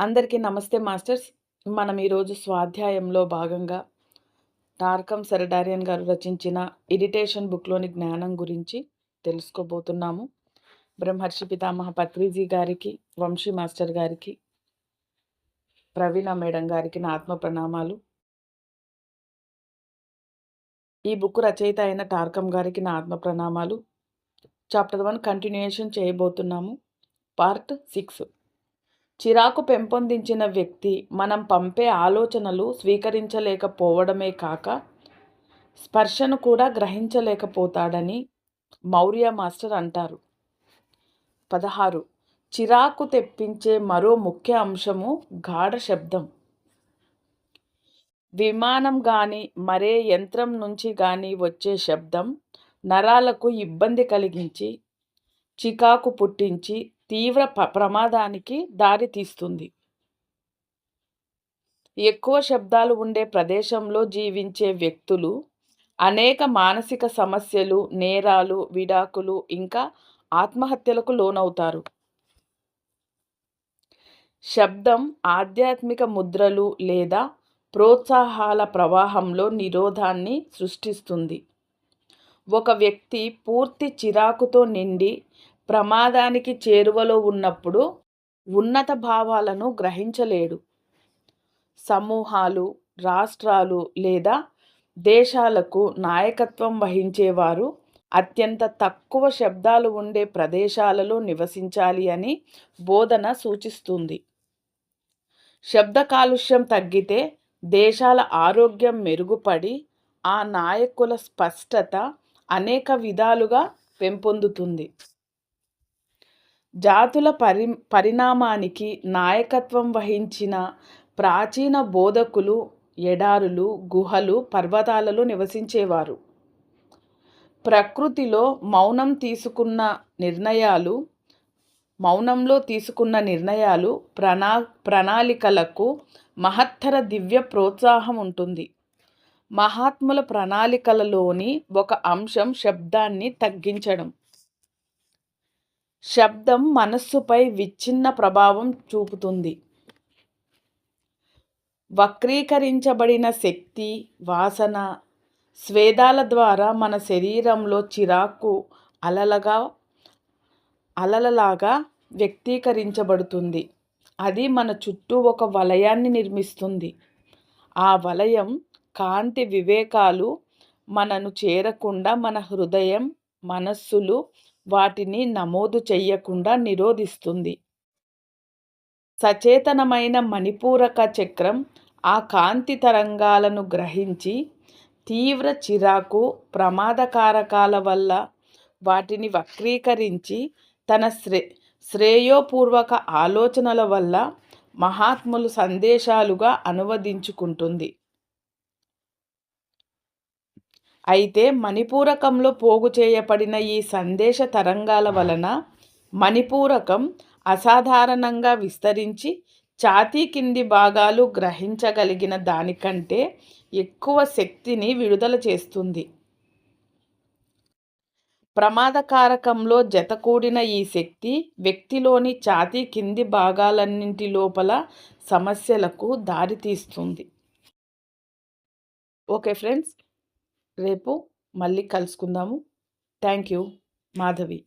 అందరికీ నమస్తే మాస్టర్స్. మనం ఈరోజు స్వాధ్యాయంలో భాగంగా టార్కం సెరడారియన్ గారు రచించిన ఇరిటేషన్ బుక్లోని జ్ఞానం గురించి తెలుసుకోబోతున్నాము. బ్రహ్మర్షి పితామహ పత్రిజీ గారికి వంశీ మాస్టర్ గారికి ప్రవీణ మేడం గారికి నా ఆత్మ ప్రణామాలు. ఈ బుక్ రచయిత అయిన టార్కం గారికి నా ఆత్మ ప్రణామాలు. చాప్టర్ వన్ కంటిన్యూయేషన్ చేయబోతున్నాము. Part six. చిరాకు పెంపొందించిన వ్యక్తి మనం పంపే ఆలోచనలు స్వీకరించలేకపోవడమే కాక స్పర్శను కూడా గ్రహించలేకపోతాడని మౌర్య మాస్టర్ అంటారు. పదహారు. చిరాకు తెప్పించే మరో ముఖ్య అంశము గాఢ శబ్దం. విమానం కానీ మరే యంత్రం నుంచి కానీ వచ్చే శబ్దం నరాలకు ఇబ్బంది కలిగించి చికాకు పుట్టించి తీవ్ర ప్రమాదానికి దారితీస్తుంది ఎక్కువ శబ్దాలు ఉండే ప్రదేశంలో జీవించే వ్యక్తులు అనేక మానసిక సమస్యలు నేరాలు విడాకులు ఇంకా ఆత్మహత్యలకు లోనవుతారు. శబ్దం ఆధ్యాత్మిక ముద్రలు లేదా ప్రోత్సాహాల ప్రవాహంలో నిరోధాన్ని సృష్టిస్తుంది. ఒక వ్యక్తి పూర్తి చిరాకుతో నిండి ప్రమాదానికి చేరువలో ఉన్నప్పుడు ఉన్నత భావాలను గ్రహించలేడు. సమూహాలు రాష్ట్రాలు లేదా దేశాలకు నాయకత్వం వహించేవారు అత్యంత తక్కువ శబ్దాలు ఉండే ప్రదేశాలలో నివసించాలి అని బోధన సూచిస్తుంది. శబ్ద కాలుష్యం తగ్గితే దేశాల ఆరోగ్యం మెరుగుపడి ఆ నాయకుల స్పష్టత అనేక విధాలుగా పెంపొందుతుంది. జాతుల పరి పరిణామానికి నాయకత్వం వహించిన ప్రాచీన బోధకులు ఎడారులు గుహలు పర్వతాలలో నివసించేవారు. ప్రకృతిలో మౌనం తీసుకున్న నిర్ణయాలు మౌనంలో తీసుకున్న నిర్ణయాలు ప్రణా ప్రణాళికలకు మహత్తర దివ్య ప్రోత్సాహం ఉంటుంది. మహాత్ముల ప్రణాళికలలోని ఒక అంశం శబ్దాన్ని తగ్గించడం. శబ్దం మనస్సుపై విచ్ఛిన్న ప్రభావం చూపుతుంది. వక్రీకరించబడిన శక్తి వాసన స్వేదాల ద్వారా మన శరీరంలో చిరాకు అలలగా అలలలాగా వ్యక్తీకరించబడుతుంది. అది మన చుట్టూ ఒక వలయాన్ని నిర్మిస్తుంది. ఆ వలయం కాంతి వివేకాలు మనను చేరకుండా మన హృదయం మనస్సులు వాటిని నమోదు చెయ్యకుండా నిరోధిస్తుంది. సచేతనమైన మణిపూరక చక్రం ఆ కాంతి తరంగాలను గ్రహించి తీవ్ర చిరాకు ప్రమాదకారకాల వల్ల వాటిని వక్రీకరించి తన శ్రే శ్రేయోపూర్వక ఆలోచనల వల్ల మహాత్ములు సందేశాలుగా అనువదించుకుంటుంది. అయితే మణిపూరకంలో పోగు చేయబడిన ఈ సందేశ తరంగాల వలన మణిపూరకం అసాధారణంగా విస్తరించి ఛాతీ కింది భాగాలు గ్రహించగలిగిన దానికంటే ఎక్కువ శక్తిని విడుదల చేస్తుంది. ప్రమాదకారకంలో జతకూడిన ఈ శక్తి వ్యక్తిలోని ఛాతీ కింది భాగాలన్నింటి లోపల సమస్యలకు దారితీస్తుంది. ఓకే ఫ్రెండ్స్ రేపు మళ్ళీ కలుసుకుందాము. Thank you Madhavi.